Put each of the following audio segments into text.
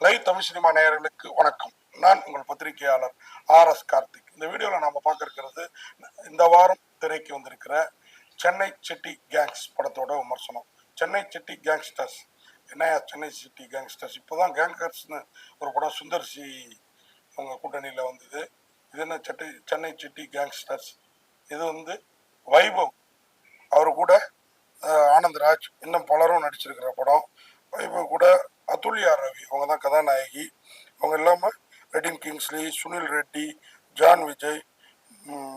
Live Tamil cinema நேயர்களுக்கு வணக்கம். நான் உங்கள் பத்திரிகையாளர் ஆர் எஸ் கார்த்திக். இந்த வீடியோவில் நம்ம பார்க்க இருக்கிறது இந்த வாரம் திரைக்கு வந்திருக்கிற சென்னை சிட்டி கேங்ஸ் படத்தோட விமர்சனம். Chennai city gangsters. என்னையா சென்னை சிட்டி கேங்ஸ்டர்ஸ்? இப்போதான் கேங்கர்ஸ்னு ஒரு படம் சுந்தர் சி அவங்க கூட்டணியில் வந்தது. இது என்ன செட்டி சென்னை சிட்டி கேங்ஸ்டர்ஸ்? இது வந்து வைபவ். அவர் கூட அஹ், ஆனந்த்ராஜ் இன்னும் பலரும் நடிச்சிருக்கிற படம். வைபவ் கூட அதுல்யா ரவி அவங்க தான் கதாநாயகி. அவங்க இல்லாமல் ரெட்டின் கிங்ஸ்லி சுனில் ரெட்டி ஜான் விஜய்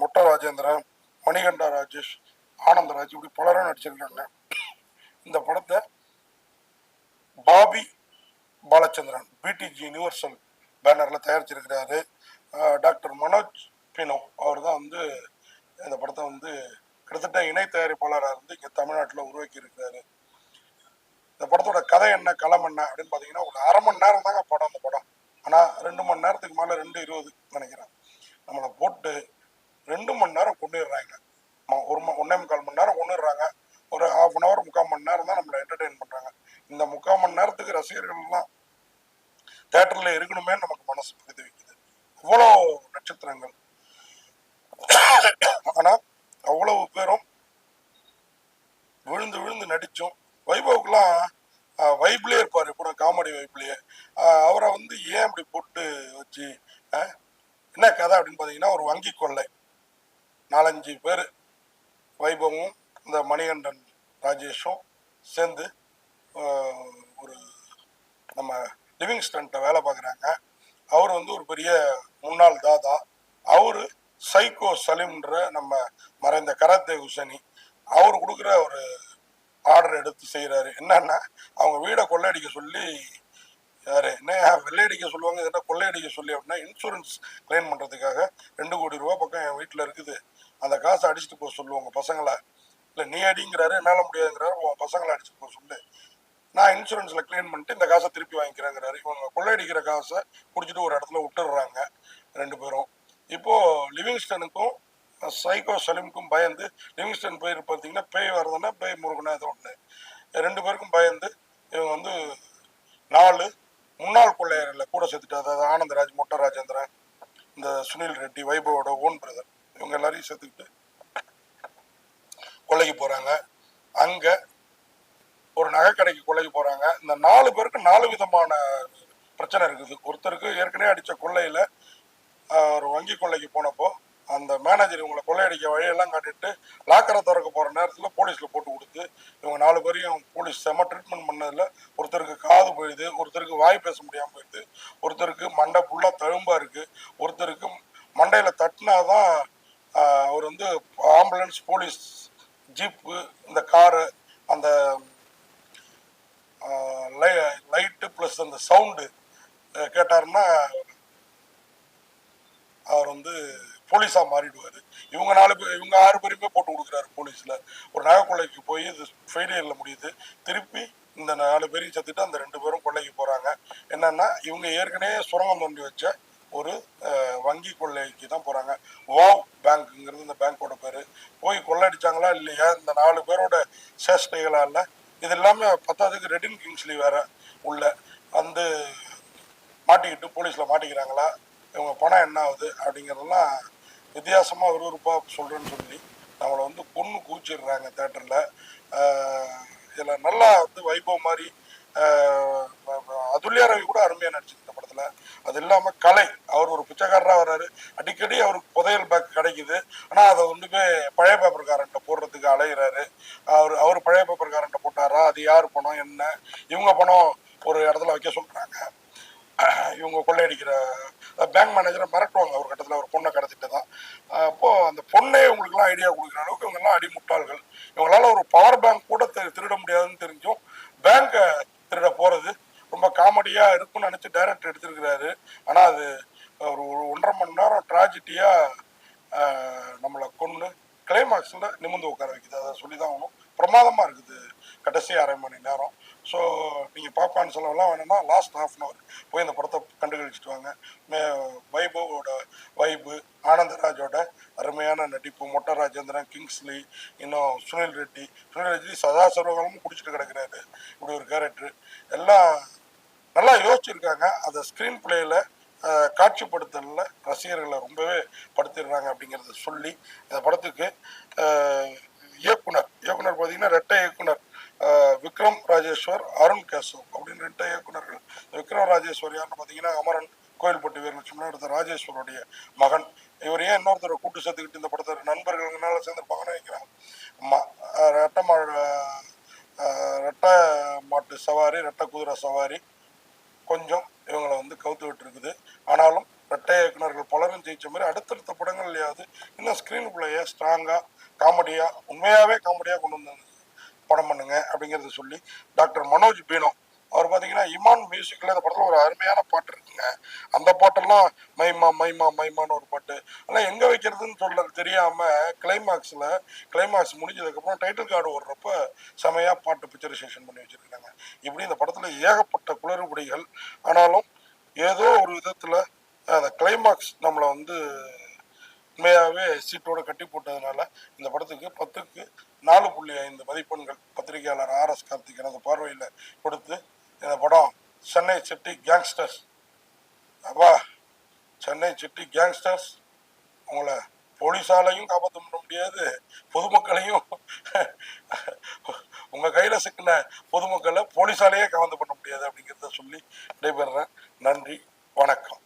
முட்டா ராஜேந்திரன் மணிகண்டா ராஜேஷ் ஆனந்தராஜ் இப்படி பலரும் நடிச்சிருக்காங்க. இந்த படத்தை பாபி பாலச்சந்திரன் பிடிஜி யூனிவர்சல் பேனரில் தயாரிச்சிருக்கிறாரு. டாக்டர் மனோஜ் பினோ அவர் தான் வந்து இந்த படத்தை வந்து கிட்டத்தட்ட இணை தயாரிப்பாளராக இருந்து இங்கே தமிழ்நாட்டில் உருவாக்கி இருக்கிறாரு இந்த படத்தோட கதை என்ன களம் என்ன அப்படின்னு பார்த்தீங்கன்னா ஒரு அரை மணி நேரம் தாங்க படம் அந்த படம். ஆனால் ரெண்டு மணி நேரத்துக்கு மேலே ரெண்டு இருபது நினைக்கிறேன். நம்மளை போட்டு ரெண்டு மணி நேரம் கொண்டுடுறாங்க. ஒரு ஒன்றே முக்கால் மணி நேரம் கொண்டுடுறாங்க. ஒரு ஹாஃப் அன் ஹவர் முக்கால் மணி நேரம் தான் நம்மளை என்டர்டெயின் பண்ணுறாங்க இந்த முக்கால் மணி நேரத்துக்கு ரசிகர்கள்லாம் தேட்டரில் இருக்கணுமே நமக்கு மனசு புரிந்து வைக்குது. இவ்வளோ நட்சத்திரங்கள். ஆனால் அவ்வளவு பேரும் விழுந்து விழுந்து நடித்தோம். வைபவுக்குலாம் வைப்லேயே இருப்பார் கூட காமெடி வைப்லேயே அவரை வந்து ஏன் இப்படி போட்டு வச்சு என்ன கதை அப்படின்னு பார்த்தீங்கன்னா ஒரு வங்கி கொள்ளை. நாலஞ்சு பேர் வைபவும் இந்த மணிகண்டன் ராஜேஷும் சேர்ந்து ஒரு நம்ம லிவிங்ஸ்டன்ட்ட வேலை பார்க்குறாங்க அவர் வந்து ஒரு பெரிய முன்னாள் தாதா. அவர் சைக்கோ சலீம்ன்ற நம்ம மறைந்த கராத்தே ஹுசனி. அவர் கொடுக்குற ஒரு ஆர்டர் எடுத்து செய்கிறாரு என்னன்னா அவங்க வீடை கொள்ளையடிக்க சொல்லி யாரு என்ன வெள்ளையடிக்க சொல்லுவாங்க இதெல்லாம் கொள்ளையடிக்க சொல்லி அப்படின்னா இன்சூரன்ஸ் கிளைம் பண்ணுறதுக்காக ரெண்டு கோடி ரூபா பக்கம் என் வீட்டில் இருக்குது. அந்த காசை அடிச்சுட்டு போக சொல்லுவாங்க பசங்களை. இல்லை நீ அடிங்கிறாரு என்னால் முடியாதுங்கிறாரு உன் பசங்களை அடிச்சுட்டு போக சொல்லு. நான் இன்சூரன்ஸில் கிளைம் பண்ணிட்டு இந்த காசை திருப்பி வாங்கிக்கிறேங்கிறாரு. இவங்க கொள்ளையடிக்கிற காசை குடிச்சிட்டு ஒரு இடத்துல விட்டுடுறாங்க ரெண்டு பேரும். இப்போது லிவிங்ஸ்டனுக்கும் சைக்கோ சலீமுக்கும் பயந்து லிவிங்ஸ்டன் பேர் பார்த்தீங்கன்னா பேய் வருதுன்னா பேய் முருகனா இது ஒன்று ரெண்டு பேருக்கும் பயந்து இவங்க வந்து நாலு முன்னாள் கொள்ளையர்களை கூட சேர்த்துட்டு அதாவது ஆனந்தராஜ் மொட்டை ராஜேந்திரன் இந்த சுனில் ரெட்டி வைபவோட ஓன் பிரதர் இவங்க எல்லாரையும் சேர்த்துக்கிட்டு கொள்ளைக்கு போகிறாங்க அங்கே ஒரு நகைக்கடைக்கு கொள்ளைக்கு போகிறாங்க இந்த நாலு பேருக்கு நாலு விதமான பிரச்சனை இருக்குது. ஒருத்தருக்கு ஏற்கனவே அடித்த கொள்ளையில் ஒரு வங்கி கொள்ளைக்கு போனப்போ அந்த மேனேஜர் இவங்களை கொள்ளையடிக்க வழியெல்லாம் காட்டிட்டு லாக்கரை திறக்க போகிற நேரத்தில் போலீஸில் போட்டு கொடுத்து இவங்க நாலு பேரையும் போலீஸ் செம ட்ரீட்மெண்ட் பண்ணதில் ஒருத்தருக்கு காது போயிடுது ஒருத்தருக்கு வாய் பேச முடியாமல் போயிடுது ஒருத்தருக்கு மண்டை ஃபுல்லாக தழும்பாக இருக்குது ஒருத்தருக்கு மண்டையில் தட்டினா தான் அவர் வந்து ஆம்புலன்ஸ் போலீஸ் ஜீப்பு இந்த காரு அந்த லை லைட்டு ப்ளஸ் அந்த சவுண்டு கேட்டாருன்னா அவர் வந்து போலீஸாக மாறிடுவார். இவங்க நாலு பேர் இவங்க ஆறு பேருமே போட்டு கொடுக்குறாரு போலீஸில். ஒரு நகை போய் இது ஃபெயிலியரில் முடியுது. திருப்பி இந்த நாலு பேரையும் சேர்த்துட்டு அந்த ரெண்டு பேரும் கொள்ளைக்கு போகிறாங்க என்னன்னா இவங்க ஏற்கனவே சுரங்கம் தோண்டி வச்ச ஒரு வங்கி கொள்ளைக்கு தான் போகிறாங்க வாவ் பேங்க்குங்கிறது இந்த பேங்க்கோட பேர். போய் கொள்ளடிச்சாங்களா இல்லையா? இந்த நாலு பேரோட சேஷ்டைகளால் இது இல்லாமல் பத்தாவதுக்கு ரெட்டின் கிங்ஸ்லி வேற உள்ள வந்து மாட்டிக்கிட்டு போலீஸில் மாட்டிக்கிறாங்களா? இவங்க பணம் என்ன ஆகுது? அப்படிங்கிறதெல்லாம் வித்தியாசமாக விறுவிறுப்பாக சொல்கிறேன்னு சொல்லி நம்மளை வந்து பொண்ணு கூச்சிடுறாங்க தேட்டரில் இதில் நல்லா வந்து வைபவ் மாதிரி அதுல்யா ரவி கூட அருமையாக நடிச்சிருக்கு இந்த படத்தில். அது இல்லாமல் கலை அவர் ஒரு பிச்சைக்காரராக வர்றாரு. அடிக்கடி அவருக்கு புதையல் பேக் கிடைக்குது. ஆனால் அதை ஒன்றுமே பழைய பேப்பர்காரன்ட்ட போடுறதுக்கு அலைகிறாரு அவர் அவர் பழைய பேப்பர்காரன்ட்ட போட்டாரா? அது யார் பணம் என்ன? இவங்க பணம் ஒரு இடத்துல வைக்க சொல்கிறாங்க இவங்க கொள்ளையடிக்கிற பேங்க் மேனேஜரை மிரட்டுவாங்க ஒரு கட்டத்தில் அவர் பொண்ணை கடத்திட்டு தான் அப்போ அந்த இவங்கெல்லாம் ஐடியா கொடுக்குற அளவுக்கு இவங்கெல்லாம் அடிமுட்டாள்கள். இவங்களால ஒரு பவர் பேங்க் கூட திருட முடியாதுன்னு தெரிஞ்சும் பேங்கை திருட போறது ரொம்ப காமெடியா இருக்கும்னு நினச்சி டைரக்டர் எடுத்திருக்கிறாரு. ஆனா அது ஒரு ஒன்றரை மணி நேரம் ட்ராஜடியா நம்மளை கொண்டு கிளைமாக்ஸில் நிமிர்ந்து உட்கார வைக்குது. அதை சொல்லி தான் ஆகணும். பிரமாதமாக இருக்குது கடைசி அரை மணி நேரம். ஸோ நீங்கள் பாப்பான்னு செலவெல்லாம் வேணும்னா லாஸ்ட் ஹாஃப் அன் அவர் போய் அந்த படத்தை கண்டுகளிச்சிட்டு வாங்க. மே- வைபவோட வைபு ஆனந்தராஜோட அருமையான நடிப்பு மொட்டை ராஜேந்திரன் கிங்ஸ்லி இன்னும் சுனில் ரெட்டி சுனில் ரெட்டி சதா சர்வகாலமும் குடிச்சிட்டு கிடக்கிறாரு. இப்படி ஒரு கேரக்டர் எல்லாம் நல்லா யோசிச்சிருக்காங்க. அதை ஸ்க்ரீன் பிளேயில் காட்சிப்படுத்தலில் ரசிகர்களை ரொம்பவே படுத்திடுறாங்க அப்படிங்கிறத சொல்லி இந்த படத்துக்கு இயக்குனர் இயக்குனர் பார்த்தீங்கன்னா ரெட்டை இயக்குனர். விக்ரம் ராஜேஸ்வர் அருண் கேசவ் அப்படின்னு ரெண்டு இயக்குனர்கள் விக்ரம் ராஜேஸ்வர் யாருன்னு பார்த்தீங்கன்னா அமரன் கோயில்பட்டு வீரலட்சுமி எடுத்த ராஜேஸ்வருடைய மகன். இவர் ஏன் இன்னொருத்தரை கூட்டு சேர்த்துக்கிட்டு இந்த படத்தை நண்பர்கள்னால சேர்ந்துருப்பாங்கன்னு நினைக்கிறேன். ம- ரெட்டை மா ரெட்ட ரெட்டை மாட்டு சவாரி ரெட்டை குதிரை சவாரி கொஞ்சம் இவங்களை வந்து கவுத்து விட்டுருக்குது. ஆனாலும் ரெட்டை இயக்குனர்கள் பலரும் ஜெயிச்ச மாதிரி அடுத்தடுத்த படங்கள்லையாவது இன்னும் ஸ்க்ரீன் பிள்ளைய ஸ்ட்ராங்காக காமெடியாக உண்மையாகவே காமெடியாக கொண்டு வந்தாங்க. அப்படிங்கிறத சொல்லி டாக்டர் மனோஜ் பீனோ. அவர் பார்த்தீங்கன்னா இமான் மியூசிக்கில் இந்த படத்தில் ஒரு அருமையான பாட்டு இருக்குங்க. அந்த பாட்டெல்லாம் மைமா மைமா மைமான்னு ஒரு பாட்டு. ஆனால் எங்கே வைக்கிறதுன்னு சொல்ல தெரியாமல் கிளைமாக்ஸில் கிளைமாக்ஸ் முடிஞ்சதுக்கப்புறம் டைட்டில் கார்டு ஓடுறப்ப செமையாக பாட்டு பிக்சரைசேஷன் பண்ணி வச்சுருக்காங்க. இப்படி இந்த படத்தில் ஏகப்பட்ட குளறுபடிகள். ஆனாலும் ஏதோ ஒரு விதத்தில் அந்த கிளைமாக்ஸ் நம்மளை வந்து உண்மையாகவே சீட்டோடு கட்டி போட்டதுனால இந்த படத்துக்கு பத்துக்கு நாலு புள்ளி ஐந்து மதிப்பெண்கள் பத்திரிகையாளர் ஆர் எஸ் கார்த்திக் எனது பார்வையில் கொடுத்து இந்த படம் சென்னை சிட்டி கேங்ஸ்டர்ஸ். அப்பா சென்னை சிட்டி கேங்ஸ்டர்ஸ். உங்களை போலீஸாலையும் காப்பாற்ற பண்ண முடியாது. பொதுமக்களையும் உங்கள் கையில் சிக்கின பொதுமக்களை போலீஸாலேயே காப்பாற்ற பண்ண முடியாது அப்படிங்கிறத சொல்லி விடைபெறுறேன் நன்றி வணக்கம்.